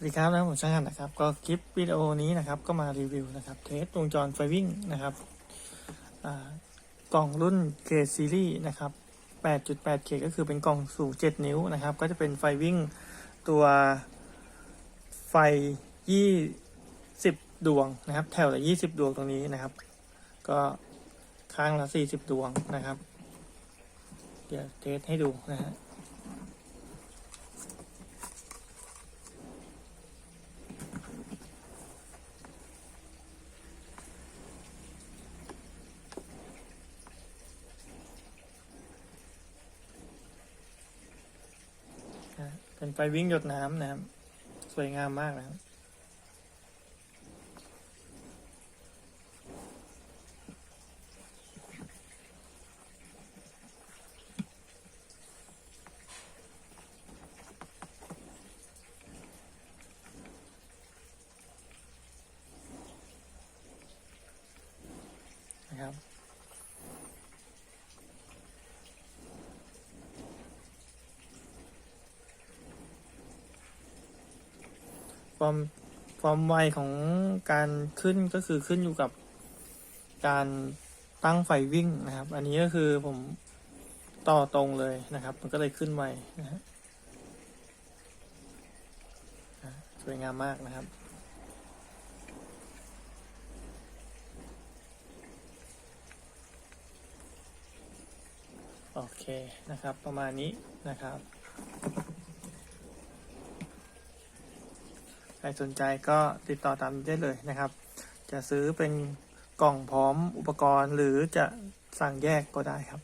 สวัสดีครับนะผมช่างหันนะครับก็คลิปวิดีโอนี้นะครับก็มารีวิวนะครับเทสวงจรไฟวิ่งนะครับกล่องรุ่นเกรดซีรีส์นะครับ 8.8 เกก็คือเป็นกล่องสูง 7 นิ้วนะครับ ก็จะเป็นไฟวิ่งตัวไฟ 20 ดวงนะครับ แถวละ 20 ดวงตรงนี้นะครับ ก็ข้างละ 40 ดวงนะครับ เดี๋ยวเทสให้ดูนะฮะ เป็นไฟวิ่งหยดน้ำนะครับ สวยงามมากนะครับนะครับ ความความไวของการขึ้นก็คือขึ้นอยู่กับการตั้งไฟวิ่งนะครับ อันนี้ก็คือผมต่อตรงเลยนะครับ มันก็เลยขึ้นไวนะฮะสวยงามมากนะครับโอเคนะครับ ประมาณนี้นะครับ ใครสนใจก็ติดต่อตามได้เลยนะครับ จะซื้อเป็นกล่องพร้อมอุปกรณ์หรือจะสั่งแยกก็ได้ครับ